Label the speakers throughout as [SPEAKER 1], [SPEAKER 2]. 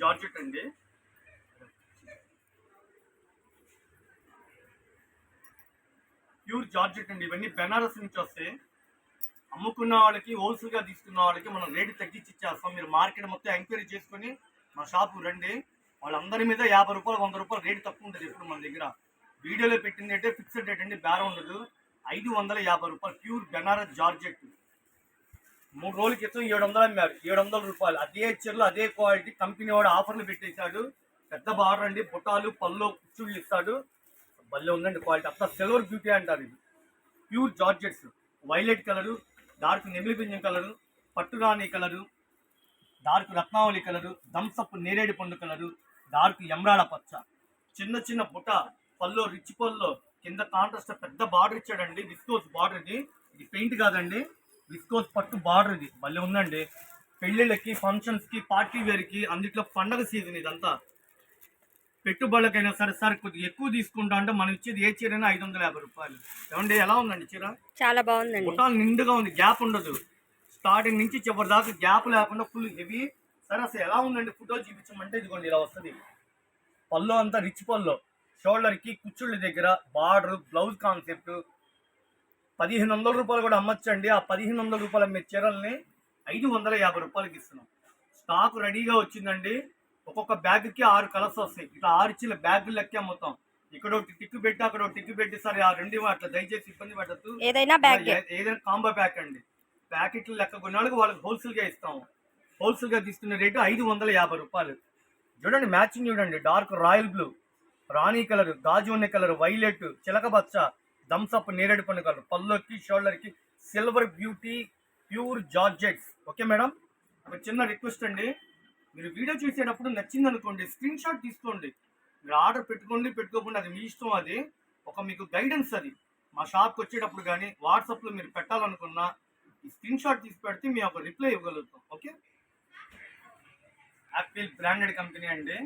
[SPEAKER 1] Georgette అండి. Pure georgette అండి. ఇవన్నీ బెనారస్ నుంచి వస్తాయి. అమ్ముకున్న వాళ్ళకి హోల్సేల్గా తీసుకున్న వాళ్ళకి మనం రేటు తగ్గించి ఇచ్చేస్తాం. మీరు మార్కెట్ మొత్తం ఎంక్వైరీ చేసుకొని మా షాపు రండి. వాళ్ళందరి మీద యాభై రూపాయలు వంద రూపాయలు రేటు తక్కువ ఉంటుంది ఇప్పుడు మన దగ్గర. వీడియోలో పెట్టింది అంటే ఫిక్స్డ్ రేట్ అండి బేరం ఉండదు. ఐదు వందల యాభై రూపాయలు ప్యూర్ బెనారస్ జార్జెట్. మూడు రోజుల క్రితం ఏడు వందలు అమ్మారు. ఏడు వందల రూపాయలు. అదే చీరలు అదే క్వాలిటీ కంపెనీ వాడు ఆఫర్లు పెట్టేశాడు. పెద్ద బార్డర్ అండి. బుట్టాలు పళ్ళు కుచ్చుళ్ళు ఇస్తాడు. భలే ఉందండి క్వాలిటీ అంతా సిల్వర్ బ్యూటీ అంటారు ఇది. Pure georgettes. Violet colour dark నెమిలి పింజం colour పట్టురాణి colour dark Ratnavali colour Thums Up నేరేడు పండు కలరు డార్క్ ఎమ్రాడ పచ్చ. చిన్న చిన్న బుట పళ్ళు రిచ్ పళ్ళు. కింద కాంట్రాస్ట్ పెద్ద బార్డర్ ఇచ్చాడండి. విస్కోస్ బార్డర్ ఇది ఇది పెయింట్ కాదండి. విస్కోస్ పట్టు బార్డర్ ఇది. భలే ఉందండి. పెళ్ళిళ్ళకి ఫంక్షన్స్కి పార్టీ వేర్కి అందుట్లో పండగ సీజన్ ఇదంతా. పెట్టుబడులకైనా సరే సరే కొద్దిగా ఎక్కువ తీసుకుంటా అంటే మనం ఇచ్చేది ఏ చీరైనా ఐదు వందల యాభై రూపాయలు. ఏమండి ఎలా ఉందండి చీర?
[SPEAKER 2] చాలా బాగుందండి.
[SPEAKER 1] బుట్టాలు నిండుగా ఉంది గ్యాప్ ఉండదు. స్టార్టింగ్ నుంచి చివరి దాకా గ్యాప్ లేకుండా ఫుల్ హెవీ. సరే అసలు ఎలా ఉందండి ఫోటోలు చూపించమంటే ఇదిగోండి ఇలా వస్తుంది. పళ్ళు అంతా రిచ్ పళ్ళు. షోల్డర్కి కుచ్చుళ్ళ దగ్గర బార్డర్ బ్లౌజ్ కాన్సెప్ట్ పదిహేను వందల రూపాయలు కూడా అమ్మచ్చండి. ఆ పదిహేను వందల రూపాయల మీ చీరల్ని ఐదు వందల యాభై రూపాయలకి ఇస్తున్నాం. స్టాక్ రెడీగా వచ్చిందండి. ఒక్కొక్క బ్యాగ్కి ఆరు కలర్స్ వస్తాయి. ఇట్లా ఆరు ఇచ్చిన బ్యాగులు లెక్కే మొత్తం. ఇక్కడ ఒకటి టిక్కు పెట్టి అక్కడ ఒక టిక్కు పెట్టి సరే ఆ రెండు అట్లా దయచేసి ఇబ్బంది పడద్దు.
[SPEAKER 2] ఏదైనా బ్యాగ్.
[SPEAKER 1] కాంబో ప్యాక్ అండి. ప్యాకెట్లు లెక్క కొన్ని వాళ్ళకి వాళ్ళకి హోల్సేల్గా ఇస్తాము. హోల్సేల్గా తీసుకునే రేటు ఐదు వందల యాభై రూపాయలు. చూడండి మ్యాచింగ్ చూడండి. Dark royal blue. రాణి కలర్ గాజు ఉన్న కలర్ వైలెట్ చిలక బచ్చ థమ్స్అప్ నేరేడు పండు కలర్ పళ్ళకి షోల్డర్కి silver beauty pure georgettes. Okay madam? ఒక చిన్న రిక్వెస్ట్ అండి. మీరు వీడియో చూసేటప్పుడు నచ్చింది అనుకోండి స్క్రీన్ షాట్ తీసుకోండి. మీరు ఆర్డర్ పెట్టుకోండి పెట్టుకోకుండా అది మీ ఇష్టం అది. ఒక మీకు గైడెన్స్ అది. మా షాప్కి వచ్చేటప్పుడు కానీ వాట్సాప్లో మీరు పెట్టాలనుకున్నా ఈ స్క్రీన్ షాట్ తీసి పెడితే మేము ఒక రిప్లై ఇవ్వగలుగుతాం. ఓకే? యాపిల్ బ్రాండెడ్ కంపెనీ అండి.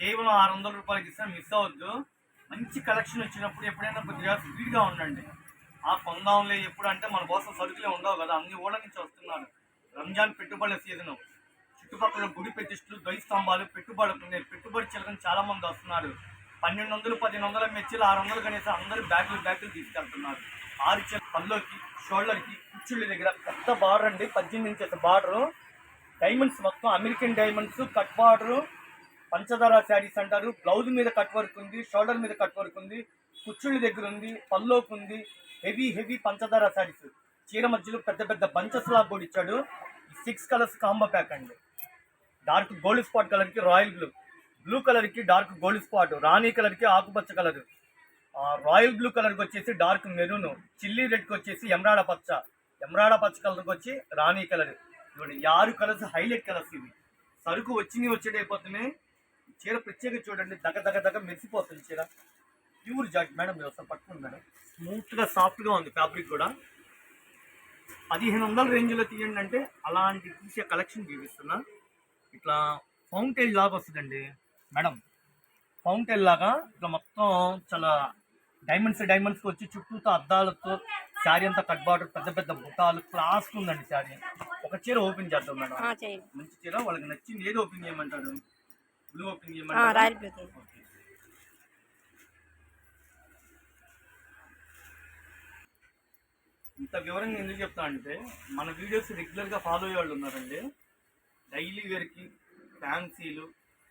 [SPEAKER 1] కేవలం ఆరు వందల రూపాయలకి ఇస్తే మిస్ అవ్వద్దు. మంచి కలెక్షన్ వచ్చినప్పుడు ఎప్పుడైనా కొద్దిగా స్పీడ్గా ఉండండి. ఆ కొందాంలే ఎప్పుడు అంటే మన కోసం సరుకులే ఉండవు కదా అన్ని ఊళ్ళ నుంచి వస్తున్నారు. రంజాన్ పెట్టుబడుల సీజను. చుట్టుపక్కల గుడి ప్రతిష్ఠలు ద్వై స్తంభాలు పెట్టుబడులు ఉన్నాయి పెట్టుబడి చిలకని చాలామంది వస్తున్నారు. పన్నెండు వందలు పదిహేను వందల మెచ్చిలు ఆరు వందలు కనీసం అందరూ బ్యాగులు బ్యాగులు తీసుకెళ్తున్నారు. ఆరు చిల పల్లోకి షోల్డర్కి కుచ్చుళ్ళ దగ్గర పెద్ద బార్డర్ అండి పద్దెనిమిది ఇంచెస్ బార్డరు డైమండ్స్ మొత్తం అమెరికన్ డైమండ్స్ కట్ బార్డర్ పంచదార శారీస్ అంటారు. బ్లౌజ్ మీద కట్ వర్క్ ఉంది షోల్డర్ మీద కట్ వర్క్ ఉంది కుచ్చుళ్ళ దగ్గర ఉంది పల్లోకి ఉంది. హెవీ హెవీ పంచదార శారీస్. చీర మధ్యలో పెద్ద పెద్ద బంచెస్ లాగా కూడా ఇచ్చాడు. సిక్స్ కలర్స్ కాంబో ప్యాక్ అండి. డార్క్ గోల్డ్ స్పాట్ కలర్కి రాయల్ బ్లూ. బ్లూ కలర్కి డార్క్ గోల్డ్ స్పాట్ రాణి కలర్కి ఆకుపచ్చ కలర్. రాయల్ బ్లూ కలర్కి వచ్చేసి డార్క్ మెరూన్ చిల్లీ రెడ్కి వచ్చేసి ఎమరాడ పచ్చ. ఎమరాడ పచ్చ కలర్కి వచ్చి రాణి కలర్. ఇవ్వండి ఆరు కలర్స్ హైలైట్ కలర్స్ ఇవి. సరుకు వచ్చినవి వచ్చేటైపోతున్నాయి చీర ప్రత్యేక చూడండి దగ దగ దగ మెరిసిపోతుంది చీర. ప్యూర్ జాకెట్ మేడం మీరు ఒకసారి పట్టుకోండి మేడం. స్మూత్గా సాఫ్ట్గా ఉంది ఫ్యాబ్రిక్ కూడా. పదిహేను వందల రేంజ్లో తీయండి అంటే అలాంటి తీసే కలెక్షన్ చూపిస్తున్నా. ఇట్లా ఫౌంటైన్ లాగా వస్తుందండి మేడం. ఫౌంటైన్ లాగా ఇట్లా మొత్తం చాలా డైమండ్స్ డైమండ్స్ వచ్చి చుట్టూతో అద్దాలతో శారీ అంతా కట్ బార్డర్ పెద్ద పెద్ద బుట్టాలు క్లాస్ ఉందండి శారీ. ఒక చీర ఓపెన్ చేద్దాం మేడం. మంచి చీర వాళ్ళకి నచ్చింది ఏది ఓపెన్ చేయమంటారు? బ్లూ ఓపెన్
[SPEAKER 2] ఆ,
[SPEAKER 1] చేయమంటారు?
[SPEAKER 2] Royal blue.
[SPEAKER 1] ఇంత వివరంగా ఎందుకు చెప్తా అంటే మన వీడియోస్ రెగ్యులర్గా ఫాలో అయ్యే వాళ్ళు ఉన్నారండి. డైలీ వేర్కి ఫ్యాన్సీలు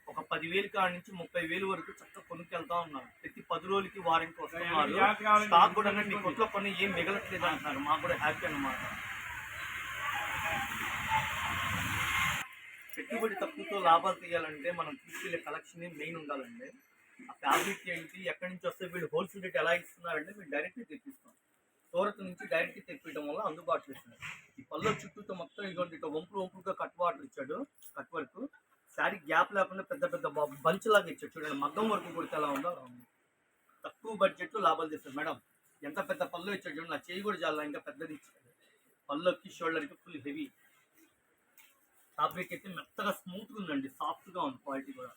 [SPEAKER 1] ఒక పదివేలు కాడ నుంచి ముప్పై వేలు వరకు చక్కగా కొనుక్కెళ్తా ఉన్నారు. ప్రతి పది రోజులకి వారానికి వస్తున్నారు. స్టాక్ కూడా మీ కొట్లో కొన్ని ఏం మిగలట్లేదు అంటున్నారు. మాకు కూడా హ్యాపీ అన్నమాట. పెట్టుబడి తక్కువతో లాభాలు తీయాలంటే మనం తీసుకెళ్ళే కలెక్షన్ మెయిన్ ఉండాలండి. ఆ ఫ్యాబ్రిక్ ఏంటి ఎక్కడి నుంచి వస్తే వీళ్ళు హోల్సేల్ రేట్ ఎలా ఇస్తున్నారంటే మేము డైరెక్ట్గా తెప్పిస్తాం. సూరత్ నుంచి డైరెక్ట్గా తెప్పించడం వల్ల అందుబాటులో ఇస్తున్నారు. ఈ పళ్ళు చుట్టూతో మొత్తం ఇటువంటి ఇట్లా వంపులు వంపులుగా కట్ వాటర్ ఇచ్చాడు కట్ వర్క్ శారీ గ్యాప్ లేకుండా పెద్ద పెద్ద బంచ్ లాగా ఇచ్చాడు. చూడండి మగ్గం వరకు కొడితే ఎలా ఉందో అలా ఉంది. తక్కువ బడ్జెట్లో లాభాలు తెస్తారు. మేడం ఎంత పెద్ద పళ్ళు ఇచ్చాడు చూడండి నా చేయి కూడా చాలా ఇంకా పెద్దది ఇచ్చాడు. పళ్ళుకి షోల్డర్కి ఫుల్ హెవీ ఫ్యాబ్రిక్ అయితే మెత్తగా స్మూత్గా ఉందండి. సాఫ్ట్గా ఉంది క్వాలిటీ కూడా.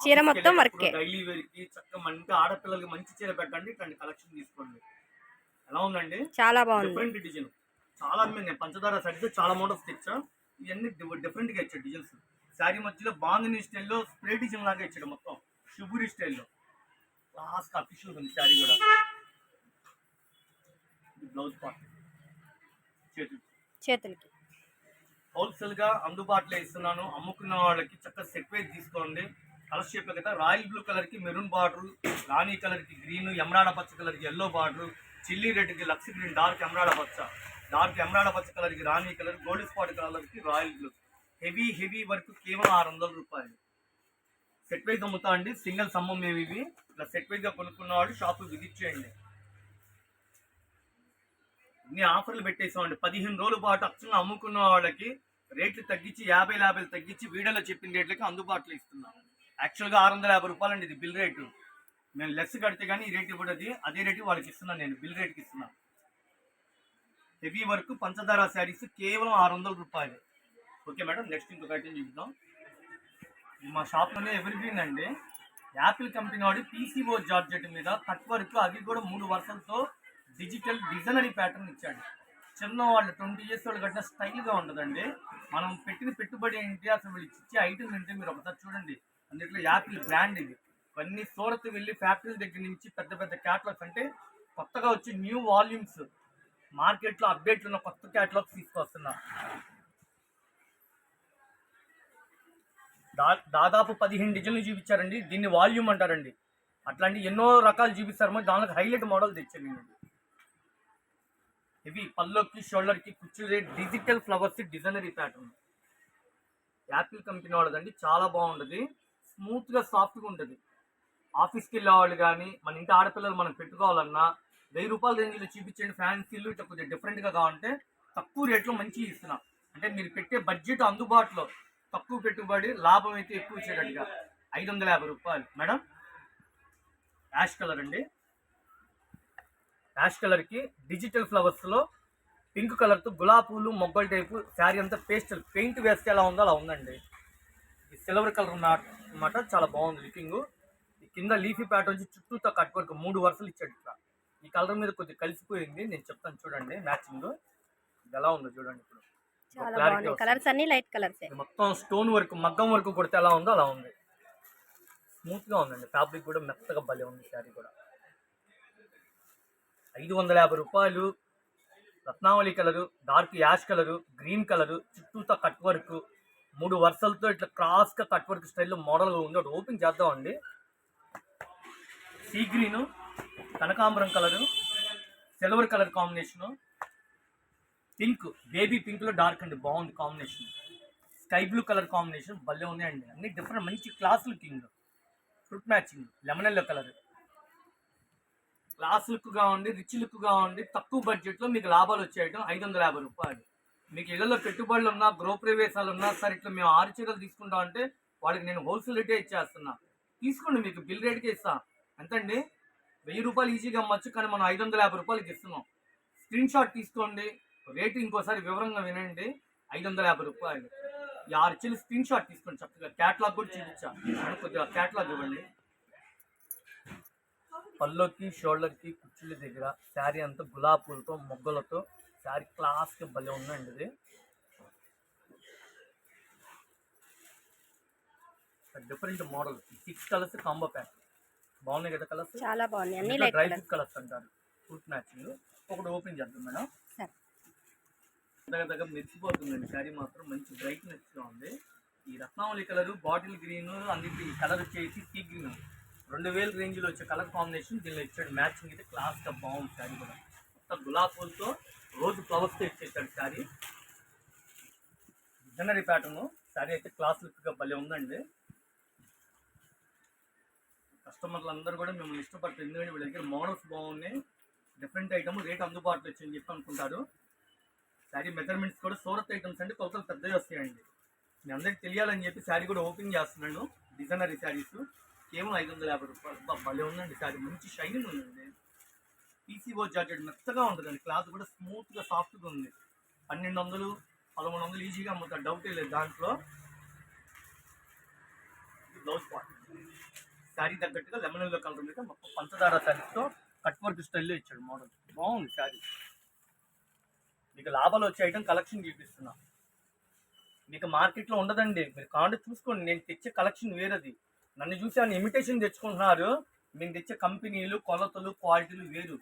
[SPEAKER 2] చీర మొత్తం వర్కే.
[SPEAKER 1] డైలీ వేర్కి చక్కగా మంచి ఆడపిల్లలకి మంచి చీర పెట్టండి. ఇట్లాంటి కలెక్షన్ తీసుకోండి. ఎలా ఉందండి?
[SPEAKER 2] చాలా బాగుంది.
[SPEAKER 1] డిఫరెంట్ డిజైన్ చాలా నేను పంచదార సరిగ్గా చాలా మోడల్స్ తెచ్చా ఇవన్నీ డిఫరెంట్గా ఇచ్చాడు డిజైన్స్ శారీ మధ్యలో బాందిని స్టైల్లో స్ప్రే డిజైన్ లాగా ఇచ్చాడు మొత్తం. షుబూరి స్టైల్లో లాస్ట్ అఫీషియల్ ఉంది శారీ కూడా. బ్లౌజ్ పార్ట్ చేతులు
[SPEAKER 2] చేతులకి.
[SPEAKER 1] హోల్సేల్గా అందుబాటులో ఇస్తున్నాను. అమ్ముకున్న వాళ్ళకి చక్కగా సెట్ వైజ్ తీసుకోండి. కలర్ షేప్ కదా రాయల్ బ్లూ కలర్కి మెరూన్ బార్డర్ రాణి కలర్కి గ్రీన్ ఎమరాడ పచ్చ కలర్కి ఎల్లో బార్డర్ చిల్లీ రెడ్కి లక్స్ గ్రీన్ డార్క్ ఎమరాడ పచ్చ. డార్క్ ఎమరాడ పచ్చ కలర్కి రాణి కలర్ గోల్డ్ స్పాట్ కలర్కి royal blue. Heavy heavy work కేవలం ఆరు వందల రూపాయలు. సెట్ వైజ్ అమ్ముతా అండి. సింగిల్ సమ్మం ఏవి ఇవి? ఇలా సెట్ వైజ్ కొనుక్కున్న వాళ్ళు షాప్ విజిట్ చేయండి. అన్ని ఆఫర్లు పెట్టేసామండి. పదిహేను రోజుల పాటు అచ్చంగా అమ్ముకున్న వాళ్ళకి రేట్లు తగ్గించి యాభై యాభైలు తగ్గించి వీడియోలో చెప్పిన రేట్లకి అందుబాటులో ఇస్తున్నాం. యాక్చువల్గా ఆరు వందల యాభై రూపాయలు అండి ఇది బిల్ రేటు. మేము లెస్ కడితే కానీ ఈ రేట్ ఇవ్వడది. అదే రేటు వాళ్ళకి ఇస్తున్నాను నేను బిల్ రేట్కి ఇస్తున్నాను హెవీ వర్క్ పంచదార శారీస్ కేవలం ఆరు వందల రూపాయలు. ఓకే మేడం నెక్స్ట్ ఇంకొక ఐటమ్ చూద్దాం. మా షాప్లోనే ఎవరిగ్రీన్ అండి. యాపిల్ కంపెనీ వాడి పీసీఓ జార్జెట్ మీద కట్ వర్క్ అవి కూడా మూడు వర్షంతో డిజిటల్ డిజైనరీ ప్యాటర్న్ ఇచ్చాడు. చిన్నవాళ్ళు ట్వంటీ ఇయర్స్ వాళ్ళు కట్టిన స్టైల్గా ఉండదండి మనం పెట్టిన పెట్టుబడి ఏంటి అసలు వీళ్ళు ఇచ్చే ఐటమ్ ఏంటి మీరు ఒకసారి చూడండి. అందులో యాపిల్ బ్రాండ్ ఇది. ఇవన్నీ సూరత్ వెళ్ళి ఫ్యాక్టరీల దగ్గర నుంచి పెద్ద పెద్ద క్యాటలాగ్స్ అంటే కొత్తగా వచ్చి న్యూ వాల్యూమ్స్ మార్కెట్లో అప్డేట్లు ఉన్న కొత్త క్యాటలాగ్స్ తీసుకొస్తున్నా. దా దాదాపు పదిహేను డిజైన్లు చూపించారండి. దీన్ని వాల్యూమ్ అంటారండి. అట్లాంటి ఎన్నో రకాలు చూపిస్తారు. మరి దానిలో హైలైట్ మోడల్ తెచ్చాను నేను. ఇవి పల్లోకి షోల్డర్కి కుర్చీ డిజిటల్ ఫ్లవర్స్ డిజైనరీ ప్యాటర్న్. యాపిల్ కంపెనీ వాళ్ళదండి చాలా బాగుంటుంది స్మూత్గా సాఫ్ట్గా ఉంటుంది. ఆఫీస్కి వెళ్ళే వాళ్ళు కానీ మన ఇంటి ఆడపిల్లలు మనం పెట్టుకోవాలన్నా వెయ్యి రూపాయల రేంజ్లో చూపించండి ఫ్యాన్సీలు ఇట్లా కొద్దిగా డిఫరెంట్గా కావాలంటే తక్కువ రేట్లో మంచిగా ఇస్తున్నాం. అంటే మీరు పెట్టే బడ్జెట్ అందుబాటులో తక్కువ పెట్టుబడి లాభం అయితే ఎక్కువ ఇచ్చేటట్టుగా. ఐదు వందల యాభై రూపాయలు. మేడం యాష్ కలర్ అండి. యాష్ కలర్కి డిజిటల్ ఫ్లవర్స్లో పింక్ కలర్తో గులాబ్ పూలు మొగ్గల టైపు శారీ అంతా పేస్టల్ పెయింట్ వేస్తే ఎలా ఉందో అలా ఉందండి. ఇది సిల్వర్ కలర్ అన్నమాట చాలా బాగుంది లుకింగ్. ఈ కింద లీఫీ ప్యాటర్న్ వచ్చి చుట్టూతో కట్ వర్క్ మూడు వరుసలు ఇచ్చాడు ఇట్లా. ఈ కలర్ మీద కొద్దిగా కలిసిపోయింది నేను చెప్తాను చూడండి మ్యాచింగ్. ఇది ఎలా ఉందో చూడండి ఇప్పుడు.
[SPEAKER 2] కలర్స్ అన్ని లైట్ కలర్స్.
[SPEAKER 1] మొత్తం స్టోన్ వర్క్ మగ్గం వర్క్ కొడితే ఎలా ఉందో అలా ఉంది. స్మూత్గా ఉందండి ఫ్యాబ్రిక్ కూడా మెత్తగా భలే ఉంది శారీ కూడా. ఐదు వందల యాభై రూపాయలు Ratnavali colour dark ash colour green colour చుట్టూతో కట్ వర్క్ మూడు వరుసలతో ఇట్లా క్రాస్గా కట్ వర్క్ స్టైల్లో మోడల్ ఉంది. ఒకటి ఓపెన్ చేద్దామండి. సీ గ్రీను కనకాంబరం colour silver colour combination pink baby పింక్లో dark అండి బాగుంది combination. Sky blue colour combination భలే ఉన్నాయండి. అండి అన్ని డిఫరెంట్ మంచి class looking. Fruit matching lemon yellow colour. Class లుక్గా ఉండి రిచ్ లుక్గా ఉండి తక్కువ బడ్జెట్లో మీకు లాభాలు వచ్చేయటం ఐదు వందల యాభై రూపాయలు. మీకు ఇళ్ళలో పెట్టుబడులు ఉన్నా గృహ ప్రవేశాలు ఉన్నా సరే ఇట్లా మేము ఆరు చీరలు తీసుకుంటాం అంటే వాళ్ళకి నేను హోల్సేల్ రేటే ఇచ్చేస్తున్నా. తీసుకోండి మీకు బిల్ రేట్కే ఇస్తా. ఎంతండి? వెయ్యి రూపాయలు ఈజీగా అమ్మచ్చు కానీ మనం ఐదు వందల యాభై రూపాయలకి ఇస్తున్నాం. స్క్రీన్ షాట్ తీసుకోండి. రేటు ఇంకోసారి వివరంగా వినండి. ఐదు వందల యాభై రూపాయలు. ఈ ఆరు చీరలు స్క్రీన్ షాట్ తీసుకోండి చక్కగా. క్యాట్లాగ్ కూడా చూపించా. కొద్దిగా క్యాట్లాగ్ ఇవ్వండి. పల్లోకి షోల్డర్కి కుర్చీల దగ్గర శారీ అంతా గులాబీ పూలతో మొగ్గలతో శారీ క్లాస్కి భలే ఉందండి ఇది. Different model. Six colours combo pack బాగున్నాయి కదా కలర్స్?
[SPEAKER 2] చాలా బాగున్నాయి. అన్ని
[SPEAKER 1] డ్రై
[SPEAKER 2] కలర్స్
[SPEAKER 1] ఫ్రూట్ కలర్స్ అంటారు. Fruit matching. ఒకటి ఓపెన్ చేద్దాం మేడం. దగ్గర దగ్గర మెరిసిపోతుందండి. శారీ మాత్రం మంచి బ్రైట్నెస్గా ఉంది. ఈ రత్నావళి కలర్ బాటిల్ గ్రీన్ అన్నిటి కలర్ వచ్చేసి సీ గ్రీన్. రెండు వేల రేంజ్లో వచ్చే కలర్ కాంబినేషన్ దీనిలో ఇచ్చాడు. మ్యాచింగ్ అయితే క్లాస్గా బాగుంది శారీ కూడా. మొత్తం గులాబ్ పూలతో రోజు ఫ్లవర్స్తో ఇచ్చేసాడు శారీ. డిజైనరీ ప్యాటర్న్ శారీ అయితే క్లాస్ లుక్గా భలే ఉందండి. కస్టమర్లందరూ కూడా మిమ్మల్ని ఇష్టపడతారు. ఎందుకంటే వీళ్ళ దగ్గర మోడల్స్ బాగున్నాయి. డిఫరెంట్ ఐటమ్ రేట్ అందుబాటులో వచ్చిందని చెప్పి అనుకుంటారు. శారీ మెజర్మెంట్స్ కూడా సూరత్ ఐటమ్స్ అంటే కొలతలు పెద్దవి వస్తాయండి. మీ అందరికి తెలియాలని చెప్పి శారీ కూడా ఓపెన్ చేస్తున్నాను. డిజైనరీ శారీస్. కేవలం ఐదు వందల యాభై రూపాయలు. భలే ఉందండి శారీ మంచి షైనింగ్ ఉందండి. పీసీఓ జాకెట్ మెత్తగా ఉంటుందండి. క్లాత్ కూడా స్మూత్గా సాఫ్ట్గా ఉంది. పన్నెండు వందలు పదమూడు వందలు ఈజీగా అమ్ముతారు. డౌటే లేదు దాంట్లో. బ్లౌజ్ పార్ట్ శారీ తగ్గట్టుగా లెమన్ ఎల్లో కలర్ మీద మొత్తం పంచదార శారీస్తో కట్ వర్క్ స్టైల్లో ఇచ్చాడు మోడల్ బాగుంది శారీ మీకు లాభాలు వచ్చే ఐటమ్ కలెక్షన్ చూపిస్తున్నా. మీకు మార్కెట్లో ఉండదండి. మీరు కాండ చూసుకోండి. నేను తెచ్చే కలెక్షన్ వేరేది. నన్ను చూసి ఆయన ఇమిటేషన్ తెచ్చుకుంటున్నారు. మేము తెచ్చే కంపెనీలు కొలతలు క్వాలిటీలు వేరు.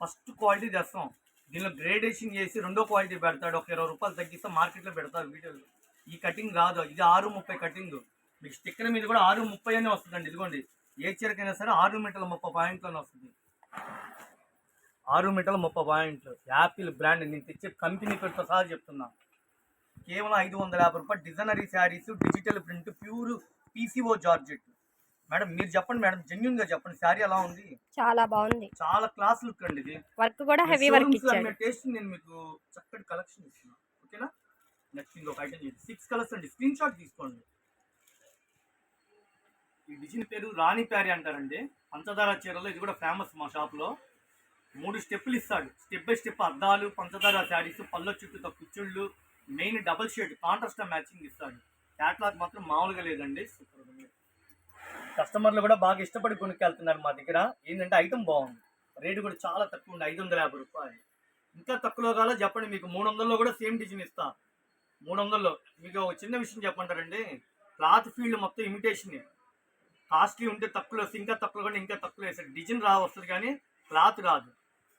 [SPEAKER 1] ఫస్ట్ క్వాలిటీ తెస్తాం. దీనిలో గ్రేడేషన్ చేసి రెండో క్వాలిటీ పెడతాడు. ఒక ఇరవై రూపాయలు తగ్గిస్తే మార్కెట్లో పెడతారు వీడియోలు. ఈ కటింగ్ రాదు ఇది ఆరు ముప్పై కటింగ్ మీకు స్టిక్కర్ మీద కూడా ఆరు ముప్పై అనే వస్తుందండి. ఇదిగోండి. ఏ చీరకైనా సరే ఆరు మీటర్ల ముప్పై పాయింట్లోనే వస్తుంది. ఆరు మీటర్ల ముప్పై పాయింట్లు యాపిల్ బ్రాండ్ నేను తెచ్చే కంపెనీ పేరుతో సహా చెప్తున్నా. కేవలం ఐదు వందల యాభై రూపాయలు. Designery saris digital print pure PCO georgette. Madam మీరు చెప్పండి మేడం జెన్యున్గా చెప్పండి. శారీ ఎలా ఉంది?
[SPEAKER 2] చాలా బాగుంది.
[SPEAKER 1] చాలా క్లాస్ లుక్ అండి ఇది.
[SPEAKER 2] వర్క్ కూడా హెవీ వర్క్ ఇచ్చాడు
[SPEAKER 1] టేస్ట్ నేను మీకు చక్కటి కలెక్షన్ ఇస్తున్నా. ఓకేనా? నెక్స్ట్ ఇంకొక ఐటమ్ చేసి సిక్స్ కలర్స్ అండి. స్క్రీన్ షాట్ తీసుకోండి. ఈ డిజైన్ పేరు రాణి ప్యారీ అంటారండి. పంచదార చీరలో ఇది కూడా ఫేమస్ మా షాప్లో మూడు స్టెప్పులు ఇస్తాడు. స్టెప్ బై స్టెప్ అద్దాలు పంచదార శారీస్ పళ్ళ చుట్టూతో కుచ్చుళ్ళు main double shade contrast matching ఇస్తాడు. క్యాట్లాగ్ మాత్రం మామూలుగా లేదండి. సూపర్ ఉంది కస్టమర్లు కూడా బాగా ఇష్టపడి కొనుక్కెళ్తున్నారు మా దగ్గర. ఏంటంటే ఐటమ్ బాగుంది. రేటు కూడా చాలా తక్కువ ఉంది. ఐదు వందల యాభై రూపాయలు. ఇంకా తక్కువలో కావాలో? చెప్పండి మీకు. మూడు వందల్లో కూడా సేమ్ డిజైన్ ఇస్తా. మూడు వందల్లో. మీకు ఒక చిన్న విషయం చెప్పంటారండి క్లాత్ ఫీల్డ్ మొత్తం ఇమిటేషన్ కాస్ట్లీ ఉంటే తక్కువలో ఇంకా తక్కువ కూడా ఇంకా తక్కువ వేస్తారు. డిజైన్ రా వస్తుంది కానీ క్లాత్ రాదు.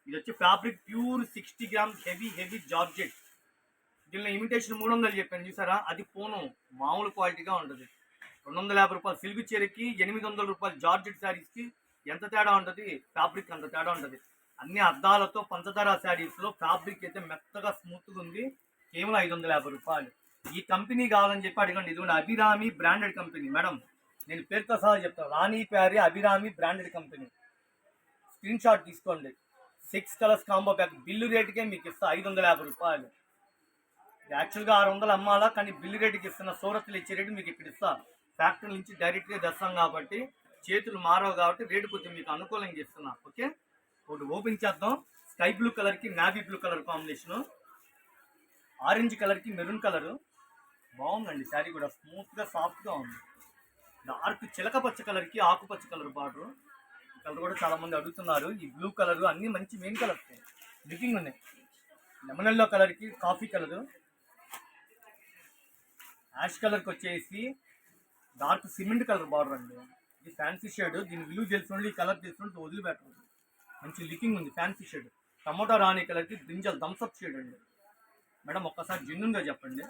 [SPEAKER 1] ఇది వచ్చి fabric pure sixty gram heavy heavy georgette దీనిలో ఇమిటేషన్ మూడు వందలు చెప్పాను చూసారా? అది పోను మామూలు క్వాలిటీగా ఉంటుంది. రెండు వందల యాభై రూపాయలు సిల్క్ చీరకి ఎనిమిది వందల రూపాయలు జార్జెట్ శారీస్కి ఎంత తేడా ఉంటుంది? ఫ్యాబ్రిక్ అంత తేడా ఉంటుంది. అన్ని అద్దాలతో పంచదార శారీస్లో ఫ్యాబ్రిక్ అయితే మెత్తగా స్మూత్గా ఉంది. కేవలం ఐదు వందల యాభై రూపాయలు. ఈ కంపెనీ కావాలని చెప్పి అడగండి. ఇది అభిరామి బ్రాండెడ్ కంపెనీ మేడం నేను పేరుతో సహా చెప్తాను రాణి ప్యారి Abhirami branded company screen shot తీసుకోండి six colours combo pack bill రేటుకే మీకు ఇస్తా. ఐదు వందల యాభై రూపాయలు. యాక్చువల్గా ఆరు వందలు అమ్మాలా కానీ బిల్లు రేటుకి ఇస్తున్న సూరత్లు ఇచ్చే రేటు మీకు ఇక్కడ ఇస్తాను ఫ్యాక్టరీ నుంచి డైరెక్ట్గా తెస్తాం కాబట్టి చేతులు మారవు కాబట్టి రేటు కొంచెం మీకు అనుకూలంగా ఇస్తున్నా. ఓకే? ఒకటి ఓపెన్ చేద్దాం. స్కై బ్లూ కలర్కి navy blue colour combination. Orange కలర్కి మెరూన్ కలరు. బాగుందండి శారీ కూడా. స్మూత్గా సాఫ్ట్గా ఉంది. డార్క్ చిలక పచ్చ కలర్కి ఆకుపచ్చ కలర్ బార్డర్. కలర్ కూడా చాలామంది అడుగుతున్నారు. ఈ బ్లూ కలర్ అన్నీ మంచి మెయిన్ కలర్స్. లుకింగ్ ఉన్నాయి. లెమన్ ఎల్లో కలర్కి కాఫీ కలరు. యాష్ కలర్కి వచ్చేసి డార్క్ సిమెంట్ కలర్ బార్డర్ అండి. ఇది ఫ్యాన్సీ షేడ్ దీని విలువ తెలుసుకుంటే ఈ కలర్ తెలుసుకుంటే వదిలిపెట్టదు మంచి లుకింగ్ ఉంది ఫ్యాన్సీ షేడ్ టమోటా రాణి కలర్కి బ్రింజల్ థమ్స్అప్ షేడ్ అండి. మేడం ఒక్కసారి జెన్యున్గా చెప్పండి.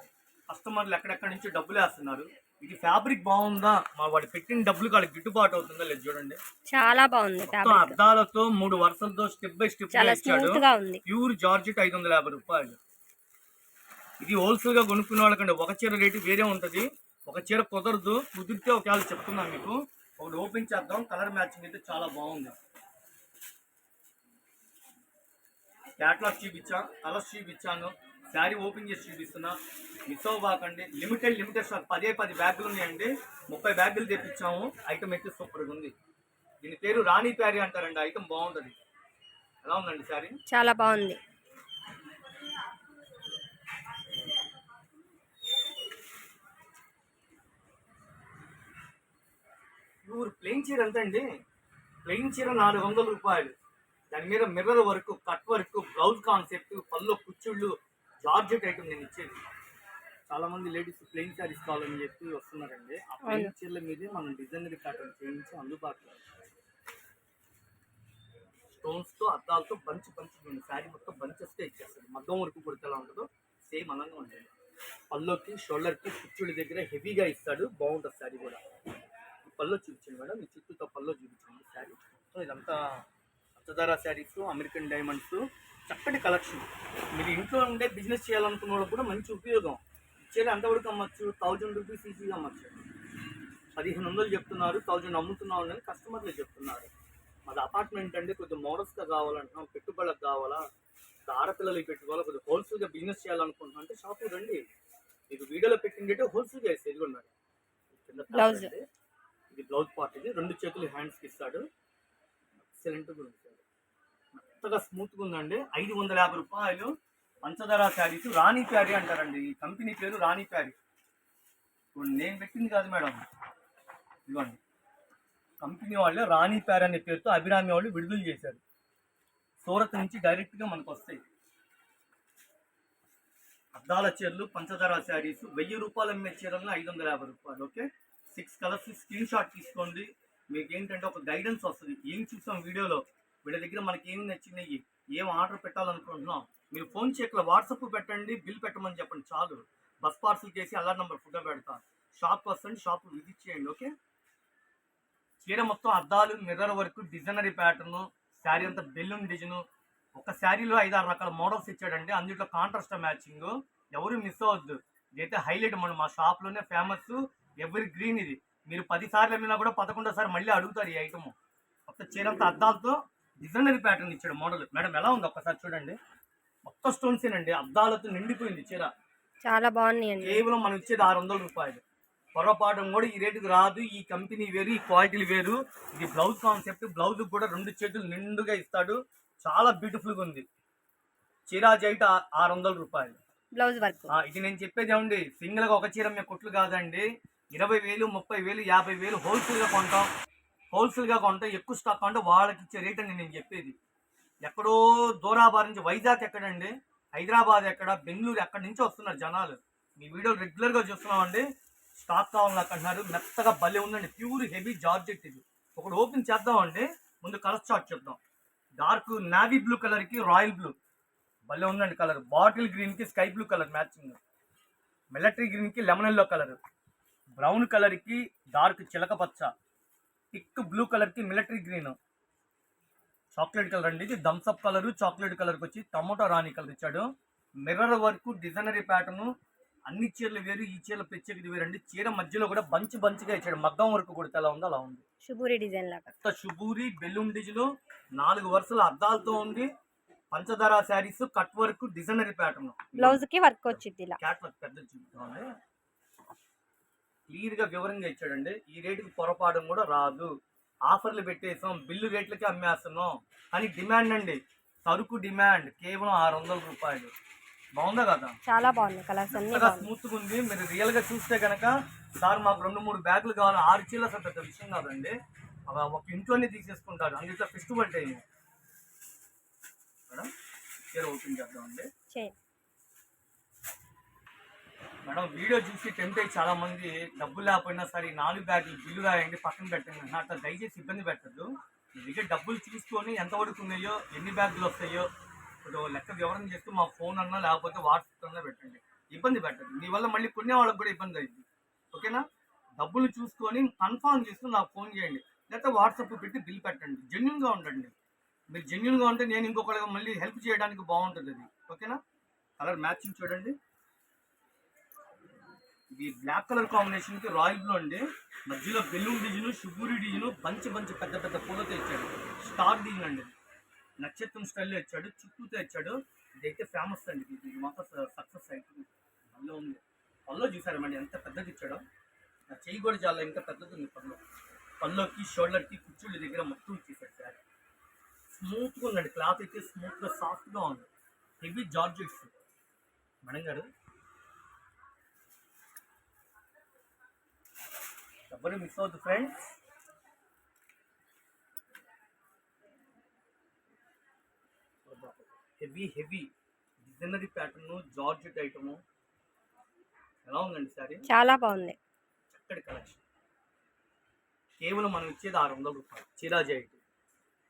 [SPEAKER 1] కస్టమర్లు ఎక్కడెక్కడి నుంచి డబ్బులు వేస్తున్నారు? ఇది ఫ్యాబ్రిక్ బాగుందా? మా వాడు పెట్టిన డబ్బులు వాళ్ళకి గిట్టుబాటు అవుతుందా లేదు చూడండి.
[SPEAKER 2] చాలా బాగుంది
[SPEAKER 1] అద్దాలతో మూడు వరుసలతో స్టెప్ బై స్టెప్ ఇచ్చాడు ప్యూర్ జార్జెట్ ఐదు వందల యాభై రూపాయలు. ఇది హోల్సేల్గా కొనుక్కునే వాళ్ళకంటే ఒక చీర రేటు వేరే ఉంటుంది. ఒక చీర కుదరదు కుదిరితే ఒకవేళ చెప్తున్నాను మీకు. ఒకటి ఓపెన్ చేద్దాం కలర్ మ్యాచింగ్ అయితే చాలా బాగుంది. క్యాట్లాగ్ చూపించా కలర్స్ చూపించాను శారీ ఓపెన్ చేసి చూపిస్తున్నా. మిస్ అవ్వకండి. లిమిటెడ్ లిమిటెడ్ స్టాక్ పదే పది బ్యాగులు ఉన్నాయండి. ముప్పై బ్యాగులు తెప్పించాము. ఐటమ్ అయితే సూపర్గా ఉంది. దీని పేరు రాణి ప్యారీ అంటారండి. ఐటమ్ బాగుంటుంది ఎలా ఉందండి శారీ?
[SPEAKER 2] చాలా బాగుంది.
[SPEAKER 1] ప్యూర్ ప్లెయిన్ చీర ఎంత అండి? ప్లెయిన్ చీర నాలుగు వందల రూపాయలు. దాని మీద mirror work cut work blouse concept పళ్ళు కుచ్చుళ్ళు జార్జెట్ ఐటమ్ నేను ఇచ్చేది. చాలా మంది లేడీస్ ప్లెయిన్ శారీస్ కావాలని చెప్పి వస్తున్నారండి. ఆ ప్లెయిన్ చీరల మీదే మనం డిజైనరీ ప్యాటర్న్ చేయించి అందుబాటులో స్టోన్స్తో అద్దాలతో బంచ్ బంచ్ ఉంది శారీ మొత్తం బంచెస్గా ఇచ్చేస్తుంది మగ్గం వరకు కుడితే ఎలా ఉంటుందో సేమ్ అలాగే ఉంటుంది పళ్ళోకి షోల్డర్కి కుచ్చుడి దగ్గర హెవీగా ఇస్తాడు. బాగుంటుంది శారీ కూడా. పల్లో చూపించండి మేడం. ఈ చుట్టూతో పల్లో చూపించండి శారీ. సో ఇదంతా అత్తదారా శారీస్ అమెరికన్ డైమండ్స్ చక్కటి కలెక్షన్. మీరు ఇంట్లో ఉండే బిజినెస్ చేయాలనుకున్న వాళ్ళకి కూడా మంచి ఉపయోగం. ఇచ్చేది ఎంతవరకు అమ్మచ్చు? థౌజండ్ రూపీస్ ఈజీగా అమ్మచ్చు. పదిహేను వందలు చెప్తున్నారు థౌజండ్ అమ్ముతున్నాం అని కస్టమర్లు చెప్తున్నారు. మాది అపార్ట్మెంట్ అంటే కొద్దిగా మోడల్స్గా కావాలంటున్నాం పెట్టుబడులకు కావాలా? ఆడపిల్లలకి పెట్టుకోవాలా? కొద్దిగా హోల్సేల్గా బిజినెస్ చేయాలనుకుంటున్నాం అంటే షాప్కి రండి. మీకు వీడియోలో పెట్టిండే హోల్సేల్గా వేస్తే ఇది ఉన్నారు. ఇది. బ్లౌజ్ పార్ట్ ఇది. రెండు చేతులు హ్యాండ్స్కి ఇస్తాడు. ఎక్సలెంట్గా ఉంది సార్. మెత్తగా స్మూత్గా ఉందండి. ఐదు వందల యాభై రూపాయలు పంచదార శారీస్ రాణి ప్యారీ అంటారండి. ఈ కంపెనీ పేరు రాణి ప్యారీ ఇప్పుడు నేను పెట్టింది కాదు మేడం. ఇదిగోండి. కంపెనీ వాళ్ళే రాణి ప్యారీ అనే పేరుతో అభిరామి వాళ్ళు విడుదల చేశారు. సూరత్ నుంచి డైరెక్ట్గా మనకు వస్తాయి. అద్దాల చీరలు పంచదార శారీస్. వెయ్యి రూపాయలు అమ్మే చీరలను ఐదు వందల యాభై రూపాయలు. Okay? Six colours screen shot తీసుకోండి. మీకు ఏంటంటే ఒక గైడెన్స్ వస్తుంది. ఏం చూసాం వీడియోలో? వీళ్ళ దగ్గర మనకి ఏమి నచ్చినాయి ఏం ఆర్డర్ పెట్టాలనుకుంటున్నాం? మీరు ఫోన్ చేయట్లా వాట్సాప్ పెట్టండి బిల్ పెట్టమని చెప్పండి చాలు. బస్ పార్సల్ చేసి అల్లా నెంబర్ ఫుడ్ పెడతా. షాప్కి వస్తుంది షాప్ విజిట్ చేయండి ఓకే చీర మొత్తం అద్దాలు మిర్రర్ వరకు డిజైనరీ ప్యాటర్న్ శారీ అంతా బెలూన్ డిజైన్. ఒక శారీలో ఐదు ఆరు రకాల మోడల్స్ ఇచ్చాడండి. అందులో కాంట్రాస్ట్ మ్యాచింగ్ ఎవరు మిస్ అవ్వద్దు. ఇదైతే హైలైట్ మనం మా షాప్లోనే ఫేమస్ ఎవరి గ్రీన్ ఇది? మీరు పది సార్లు అమ్మినా కూడా పదకొండో సారి మళ్ళీ అడుగుతారు ఈ ఐటమ్ మొత్తం చీర అంతా అద్దాలతో డిజైనరీ ప్యాటర్న్ ఇచ్చాడు మోడల్ మేడం ఎలా ఉంది ఒక్కసారి చూడండి. మొత్తం స్టోన్స్ ఏనండి. అద్దాలతో నిండిపోయింది చీర.
[SPEAKER 2] చాలా బాగున్నాయండి.
[SPEAKER 1] కేవలం మనం ఇచ్చేది ఆరు వందల రూపాయలు. పొరపాటు కూడా ఈ రేటుకి రాదు. ఈ కంపెనీ వేరు ఈ క్వాలిటీలు వేరు. ఇది బ్లౌజ్ కాన్సెప్ట్ బ్లౌజ్ కూడా రెండు చేతులు నిండుగా ఇస్తాడు. చాలా బ్యూటిఫుల్గా ఉంది. చీరా జైట్ ఆరు వందల రూపాయలు.
[SPEAKER 2] బ్లౌజ్ వర్క్
[SPEAKER 1] ఇది నేను చెప్పేది ఏమండి? సింగిల్గా ఒక చీర మీ కొట్లు కాదండి. ఇరవై వేలు ముప్పై వేలు యాభై వేలు హోల్సేల్గా కొంటాం. హోల్సేల్గా కొంటాం ఎక్కువ స్టాక్ కొంటే వాళ్ళకి ఇచ్చే రేట్ అండి నేను చెప్పేది. ఎక్కడో దూరాబాద్ నుంచి వైజాగ్ ఎక్కడండి? హైదరాబాద్ ఎక్కడ? బెంగళూరు ఎక్కడి నుంచి వస్తున్నారు జనాలు. మీ వీడియో రెగ్యులర్గా చూస్తున్నామండి. స్టాక్ కావాలని అంటున్నారు. మెత్తగా భలే ఉందండి. ప్యూర్ హెవీ జార్జెట్ ఇది. ఒకటి ఓపెన్ చేద్దామండి. ముందు కలర్ చార్ట్ చెప్దాం. డార్క్ నావీ బ్లూ కలర్కి రాయల్ బ్లూ భలే ఉందండి కలర్ బాటిల్ గ్రీన్కి sky blue colour matching military గ్రీన్కి లెమన్ ఎల్లో కలర్ బ్రౌన్ కలర్కి డార్క్ చిలక పచ్చ థిక్ బ్లూ కలర్కి మిలిటరీ గ్రీన్. చాక్లెట్ కలర్ అండి ఇది. థమ్స్అప్ కలర్ చాక్లెట్ కలర్కి వచ్చి టమోటా రాణి కలర్ ఇచ్చాడు. మిర్రర్ వర్క్ డిజైనరీ ప్యాటర్న్ అన్ని చీరలు వేరు ఈ చీరల ప్రత్యేకత వేరండి. చీర మధ్యలో కూడా బంచి బంచిగా ఇచ్చాడు. మగ్గం వర్క్ కూడా ఎలా ఉందో అలా ఉంది.
[SPEAKER 2] శుభూరి డిజైన్ లాగా.
[SPEAKER 1] శుభూరి బెలూన్ డిజైన్ నాలుగు వరుసల అద్దాలతో ఉంది. పంచదార saris cut work designer pattern.
[SPEAKER 2] బ్లౌజ్కి వర్క్ వచ్చింది ఇలా.
[SPEAKER 1] క్యాట్ వర్క్ పెద్ద చూపుతామండి క్లియర్గా వివరంగా ఇచ్చాడండి. ఈ రేటుకి పొరపాటు కూడా రాదు. ఆఫర్లు పెట్టేసాం బిల్లు రేట్లకి అమ్మేస్తున్నాం కానీ డిమాండ్ అండి. సరుకు డిమాండ్ కేవలం ఆరు వందల రూపాయలు. బాగుందా కదా?
[SPEAKER 2] చాలా కలర్స్
[SPEAKER 1] కొత్తగా
[SPEAKER 2] బాగున్నాయి.
[SPEAKER 1] స్మూత్గా ఉంది. మీరు రియల్గా చూస్తే కనుక సార్ మాకు రెండు మూడు బ్యాగులు కావాలి. ఆరు చీరలు అసలు పెద్ద విషయం కాదండి. ఒక ఇంట్లోనే తీసేసుకుంటారు అందుకే ఫెస్టివల్ టైం. మేడం ఓపెన్ చేద్దామండి. మేడం వీడియో చూసి టెంప్ట్ అయ్యి చాలా మంది డబ్బులు లేకపోయినా సరే నాలుగు బ్యాగులు బిల్లు రాయండి పక్కన పెట్టండి అన్న అట్లా దయచేసి ఇబ్బంది పెట్టద్దు. మీ దగ్గర డబ్బులు చూసుకొని ఎంతవరకు ఉన్నాయో ఎన్ని బ్యాగులు వస్తాయో ఇప్పుడు లెక్క వివరణ చేస్తూ మా ఫోన్ అన్నా లేకపోతే వాట్సాప్ అన్నా పెట్టండి. ఇబ్బంది పెట్టద్దు. మీ వల్ల మళ్ళీ కొనే వాళ్ళకి కూడా ఇబ్బంది అయింది ఓకేనా? డబ్బులు చూసుకొని కన్ఫామ్ చేసుకుని నాకు ఫోన్ చేయండి. లేకపోతే వాట్సాప్ పెట్టి బిల్ పెట్టండి. జెన్యున్గా ఉండండి. మీరు జెన్యున్గా ఉంటే నేను ఇంకొకరికి మళ్ళీ హెల్ప్ చేయడానికి బాగుంటుంది అది. ఓకేనా? కలర్ మ్యాచింగ్ చూడండి. ఇది బ్లాక్ కలర్ కాంబినేషన్కి రాయల్ బ్లూ అండి. మధ్యలో బెలూన్ డిజైన్ షుగూరి డిజైన్ బంచి బంచి పెద్ద పెద్ద పూలతో ఇచ్చాడు. స్టార్ డిజైన్ అండి. నక్షత్రం స్టైల్లో ఇచ్చాడు చుట్టూతో ఇచ్చాడు. ఇదైతే ఫేమస్ అండి. ఇది మాత్రం సక్సెస్ అయింది పళ్ళు ఉంది. పళ్ళు చూసారండి ఎంత పెద్దది ఇచ్చాడో. నా చెయ్యి కూడా చాలా ఇంకా పెద్దది ఉంది పళ్ళు. పళ్ళుకి షోల్డర్కి కుచ్చుళ్ళ దగ్గర మొత్తం ఇచ్చేసాడు సార్ స్మూత్గా ఉందండి. క్లాత్ అయితే స్మూత్గా సాఫ్ట్గా ఉంది. హెవీ జార్జెట్స్ మేడం గారు ఎవరు మిస్ అవుతుంది friends heavy heavy designer pattern georgette item ఎలా ఉందండి సారీ
[SPEAKER 2] చాలా బాగుంది.
[SPEAKER 1] చక్కటి కలెక్షన్ కేవలం మనం ఇచ్చేది ఆరు వందల రూపాయలు. చీరాజీ ఐటమ్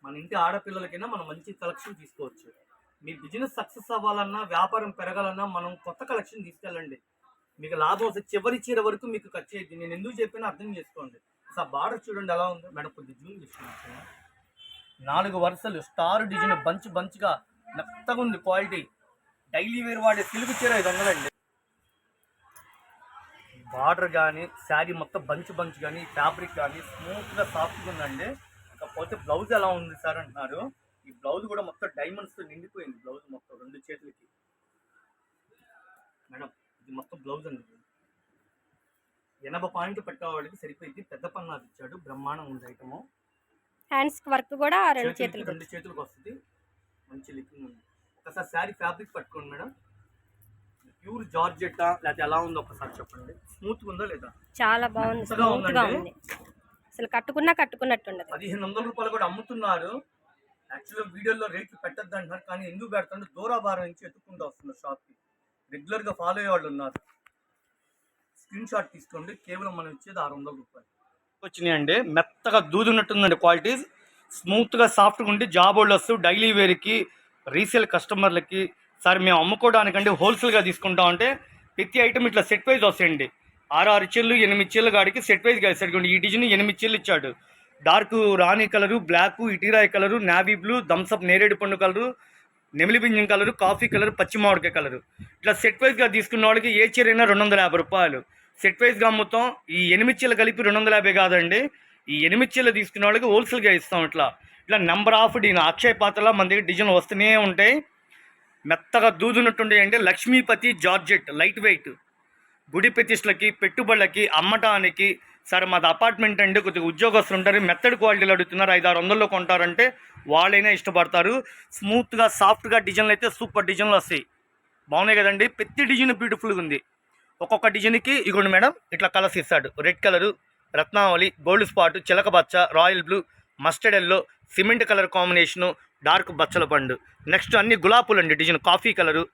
[SPEAKER 1] మన ఇంటి ఆడపిల్లలకైనా మనం మంచి కలెక్షన్ తీసుకోవచ్చు. మీ బిజినెస్ సక్సెస్ అవ్వాలన్నా వ్యాపారం పెరగాలన్నా మనం కొత్త కలెక్షన్ తీసుకెళ్ళండి. మీకు లాభం వస్తే చివరి చీర వరకు మీకు ఖర్చు అయింది నేను ఎందుకు చెప్పినా అర్థం చేసుకోండి. అసలు బార్డర్ చూడండి ఎలా ఉందో. మేడం కొద్ది జూమ్ చేసుకున్నాను నాలుగు వరుసలు స్టార్ డిజైన్ బంచ్ బంచ్గా మెత్తగా ఉంది క్వాలిటీ. డైలీ వేర్ వాడే సిల్క్ చీర ఐదు వందలండి బార్డర్ కానీ శారీ మొత్తం బంచ్ బంచ్ కానీ ఫ్యాబ్రిక్ కానీ స్మూత్గా సాఫ్ట్గా ఉందండి. కాకపోతే బ్లౌజ్ ఎలా ఉంది సార్ అంటున్నారు. ఈ బ్లౌజ్ కూడా మొత్తం డైమండ్స్తో నిండిపోయింది బ్లౌజ్ మొత్తం రెండు చేతులకి. మేడం ఇది మొత్తం బ్లౌజ్ అండి. ఎనభై పాయింట్ పెట్టేవాడికి సరిపోయింది. పెద్ద పన్నాది ఇచ్చాడు. బ్రహ్మాండం ఉంది ఐటము.
[SPEAKER 2] హ్యాండ్స్ వర్క్ కూడా రెండు
[SPEAKER 1] చేతులకి
[SPEAKER 2] చేతులు
[SPEAKER 1] రెండు చేతులకు వస్తుంది. మంచి లుకింగ్ ఉంది. ఒకసారి శారీ ఫ్యాబ్రిక్ పట్టుకోండి మేడం. ప్యూర్ జార్జెట్టా లేకపోతే ఎలా ఉందో ఒకసారి చెప్పండి. స్మూత్గా ఉందా లేదా?
[SPEAKER 2] చాలా బాగుంది.
[SPEAKER 1] మెత్తగా
[SPEAKER 2] స్మూత్గా
[SPEAKER 1] ఉందండి.
[SPEAKER 2] ఉంది. అసలు కట్టుకున్నా కట్టుకున్నట్టు ఉండదు.
[SPEAKER 1] పదిహేను వందల రూపాయలు కూడా అమ్ముతున్నారు. యాక్చువల్గా వీడియోలో రేట్లు పెట్టద్దు అంటున్నారు కానీ ఎందుకు పెడతాడు దూరాభారం నుంచి ఎత్తుకుంటూ వస్తున్నారు షాప్కి. రెగ్యులర్గా ఫాలో అయ్యే వాళ్ళు ఉన్నారు. స్క్రీన్ షాట్ తీసుకోండి. కేవలం మనం ఇచ్చేది ఆరు వందల రూపాయలు. వచ్చినాయండి. మెత్తగా దూదున్నట్టుందండి క్వాలిటీస్. స్మూత్గా సాఫ్ట్గా ఉండి జాబ్ హోల్డర్స్ డైలీ వేర్కి రీసేల్ కస్టమర్లకి సార్ మేము అమ్ముకోవడానికంటే హోల్సేల్గా తీసుకుంటాం అంటే ప్రతి ఐటమ్ ఇట్లా సెట్ వైజ్ వస్తాయండి. ఆరు ఆరు చీరలు ఎనిమిది చీరల కాడికి సెట్ వైజ్ కాదు సరిగ్గా ఈ డిజైన్ ఎనిమిది చీరలు ఇచ్చాడు. డార్క్ రాణి colour black ఇటీరాయ్ colour navy blue Thums Up నేరేడు పండు కలరు నెమిలి బింజం కలరు కాఫీ కలర్ పచ్చి మామిడికాయ కలరు ఇట్లా సెట్ వైజ్గా తీసుకున్న వాళ్ళకి ఏ చీర అయినా రెండు వందల యాభై రూపాయలు. సెట్ వైజ్గా అమ్ముతాం. ఈ ఎనిమిది చీరలు కలిపి రెండు వందల యాభై కాదండి. ఈ ఎనిమిది చీరలు తీసుకున్న వాళ్ళకి హోల్సేల్గా ఇస్తాం ఇట్లా. ఇట్లా నెంబర్ ఆఫ్ దీని అక్షయ పాత్రలో మన దగ్గర డిజైన్ వస్తూనే ఉంటాయి. మెత్తగా దూదునట్టుండేయండి లక్ష్మీపతి జార్జెట్ లైట్ వెయిట్ గుడి ప్రతిష్టలకి పెట్టుబడులకి అమ్మటానికి. సరే మాది అపార్ట్మెంట్ అండి. కొద్దిగా ఉద్యోగస్తులు ఉంటారు. మెత్తడ్ క్వాలిటీలు అడుగుతున్నారు. ఐదు ఆరు వందల్లో కొంటారంటే వాళ్ళైనా ఇష్టపడతారు. స్మూత్గా సాఫ్ట్గా డిజైన్లు అయితే సూపర్ డిజైన్లు వస్తాయి. బాగున్నాయి కదండి? ప్రతి డిజైన్ బ్యూటిఫుల్గా ఉంది. ఒక్కొక్క డిజైన్కి ఇగోండి మేడం ఇట్లా కలర్స్ ఇస్తాడు. రెడ్ కలరు రత్నావళి గోల్డ్ స్పాట్ చిలక బచ్చ royal blue mustard yellow cement colour combination dark బచ్చల పండు. నెక్స్ట్ అన్ని గులాపులు అండి design. Coffee colour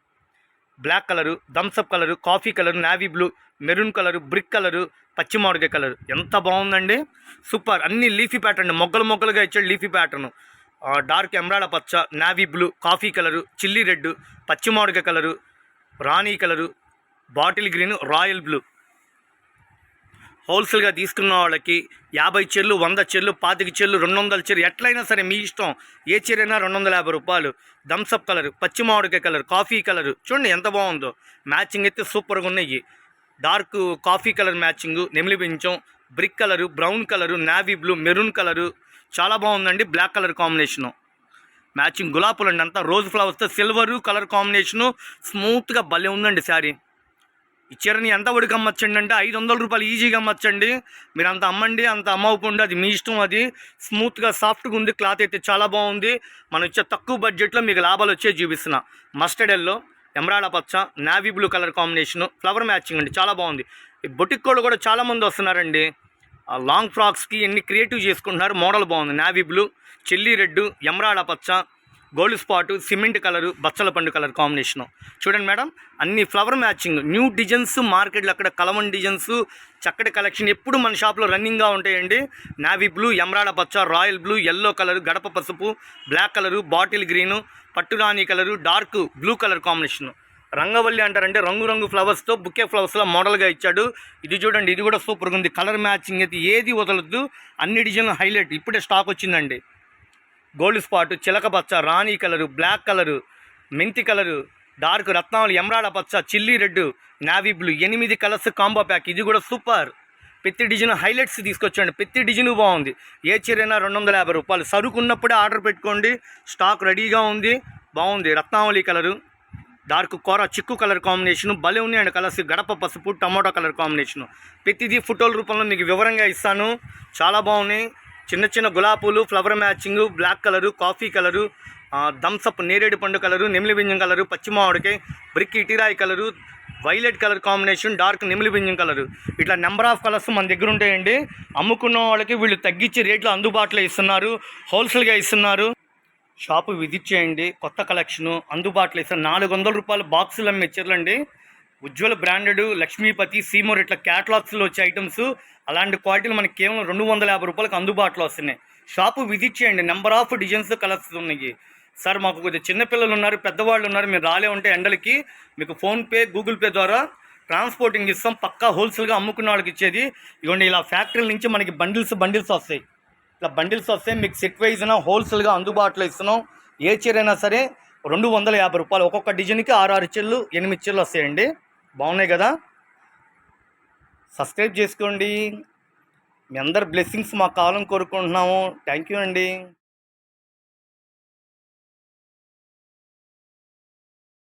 [SPEAKER 1] black colour Thums Up colour coffee colour navy blue maroon colour brick colour పచ్చిమాడుగ colour. ఎంత బాగుందండి? Super. అన్ని leafy pattern మొగ్గలు మొగ్గలుగా ఇచ్చాడు లీఫీ ప్యాటర్న్. డార్క్ ఎమరాడ పచ్చ navy blue coffee colour chilli red పచ్చిమామిడిక colour రాణి colour bottle green royal blue. హోల్సేల్గా తీసుకున్న వాళ్ళకి యాభై చెర్లు వంద చెర్లు పాతిక చీరలు రెండు వందల చీరలు ఎట్లయినా సరే మీ ఇష్టం. ఏ చీర అయినా రెండు వందల యాభై రూపాయలు. థమ్స్అప్ కలర్ పచ్చి మామిడికాయ కలర్ కాఫీ కలర్. చూడండి ఎంత బాగుందో. మ్యాచింగ్ అయితే సూపర్గా ఉన్నాయి. డార్క్ కాఫీ కలర్ మ్యాచింగ్ నెమిలి పెంచం brick colour brown colour navy blue maroon colour చాలా బాగుందండి బ్లాక్ కలర్ కాంబినేషను మ్యాచింగ్ గులాబీలు అండి అంతా. రోజ్ ఫ్లవర్స్తో సిల్వరు కలర్ కాంబినేషను స్మూత్గా భలే ఉందండి శారీ. ఈ చీరని ఎంత వడికి అమ్మచ్చండి అంటే ఐదు వందల రూపాయలు ఈజీగా అమ్మచ్చండి. మీరు అంత అమ్మండి అంత అమ్మవకుండా అది మీ ఇష్టం అది. స్మూత్గా సాఫ్ట్గా ఉంది క్లాత్ అయితే చాలా బాగుంది. మనం ఇచ్చే తక్కువ బడ్జెట్లో మీకు లాభాలు వచ్చే చూపిస్తున్నా. మస్టర్డ్ ఎల్లో ఎమరాడ పచ్చ navy blue colour combination flower matching అండి చాలా బాగుంది. ఈ బొటిక్ కోళ్ళు కూడా చాలామంది వస్తున్నారండి. లాంగ్ ఫ్రాక్స్కి ఎన్ని క్రియేటివ్ చేసుకుంటున్నారు? మోడల్ బాగుంది. నావీ బ్లూ చెల్లి రెడ్ ఎమరాడ పచ్చ గోల్డ్ స్పాట్ సిమెంట్ కలరు బచ్చల పండు కలర్ కాంబినేషను. చూడండి మేడం అన్ని ఫ్లవర్ మ్యాచింగ్. న్యూ డిజైన్స్ మార్కెట్లో అక్కడ కలవన్ డిజైన్స్ చక్కటి కలెక్షన్ ఎప్పుడు మన షాప్లో రన్నింగ్గా ఉంటాయండి. నావీ బ్లూ ఎమరాడ పచ్చ రాయల్ బ్లూ ఎల్లో కలరు గడప పసుపు black colour bottle green పట్టురాణి colour dark blue colour combination. రంగవల్లి అంటారంటే రంగురంగు ఫ్లవర్స్తో బుకే ఫ్లవర్స్లో మోడల్గా ఇచ్చాడు. ఇది చూడండి ఇది కూడా సూపర్గా ఉంది. కలర్ మ్యాచింగ్ అయితే ఏది వదలొద్దు అన్ని డిజైన్లు హైలైట్ ఇప్పుడే స్టాక్ వచ్చిందండి. గోల్డ్ స్పాట్ చిలక పచ్చ రాణి కలరు బ్లాక్ కలరు మెంతి కలరు డార్క్ రత్నాలు ఎమరాడ పచ్చ చిల్లీ రెడ్ నావీ బ్లూ ఎనిమిది కలర్స్ కాంబో ప్యాక్ ఇది కూడా సూపర్ ప్రతి డిజైన్ హైలైట్స్ తీసుకొచ్చండి. ప్రతి డిజైన్ బాగుంది. ఏ చీరైనా రెండు వందల యాభై రూపాయలు. సరుకు ఉన్నప్పుడే ఆర్డర్ పెట్టుకోండి స్టాక్ రెడీగా ఉంది. బాగుంది. రత్నావళి కలరు డార్క్ కూర చిక్కు కలర్ కాంబినేషన్ భలే ఉన్నాయండి కలర్స్ గడప పసుపు టమాటో కలర్ కాంబినేషన్. ప్రతిదీ ఫోటోల రూపంలో మీకు వివరంగా ఇస్తాను. చాలా బాగున్నాయి. చిన్న చిన్న గులాబీలు flower matching black colour coffee colour Thums Up నేరేడు పండు కలరు నెమిలి బింజం కలరు పచ్చి brick ఇటిరాయి colour violet colour combination dark నెమిలి బింజం కలరు ఇట్లా నెంబర్ ఆఫ్ కలర్స్ మన దగ్గర ఉంటాయండి. అమ్ముకున్న వాళ్ళకి వీళ్ళు తగ్గించి రేట్లు అందుబాటులో ఇస్తున్నారు. హోల్సేల్గా ఇస్తున్నారు. షాపు విజిట్ చేయండి కొత్త కలెక్షను అందుబాటులో ఇస్తారు నాలుగు వందల రూపాయల బాక్సులు అమ్మే చీరలండి. ఉజ్వల బ్రాండెడ్ లక్ష్మీపతి సీమోర్ ఇట్లా క్యాటలాగ్స్లో వచ్చే ఐటమ్స్ అలాంటి క్వాలిటీలు మనకి కేవలం రెండు వందల యాభై రూపాయలకు అందుబాటులో వస్తున్నాయి. షాపు విజిట్ చేయండి. నెంబర్ ఆఫ్ డిజైన్స్ కలర్స్ ఉన్నాయి. సార్ మాకు కొద్దిగా చిన్నపిల్లలు ఉన్నారు పెద్దవాళ్ళు ఉన్నారు మీరు రాలే ఉంటే ఎండలకి మీకు ఫోన్పే గూగుల్ పే ద్వారా ట్రాన్స్పోర్టింగ్ ఇస్తాం. పక్కా హోల్సేల్గా అమ్ముకున్న వాళ్ళకి ఇచ్చేది. ఇవ్వండి ఇలా ఫ్యాక్టరీల నుంచి మనకి బండిల్స్ బండిల్స్ వస్తాయి. ఇట్లా బండిల్స్ వస్తే మీకు సెట్ వైజ్న హోల్సేల్గా అందుబాటులో ఇస్తున్నాం. ఏ చీర అయినా సరే రెండు వందల యాభై రూపాయలు. ఒక్కొక్క డిజైన్కి ఆరు ఆరు చీరలు ఎనిమిది చీరలు వస్తాయండి. బాగున్నాయి కదా? సబ్స్క్రైబ్ చేసుకోండి. మీ అందరు బ్లెస్సింగ్స్ మాకు కావాలని కోరుకుంటున్నాము. థ్యాంక్ యూ అండి.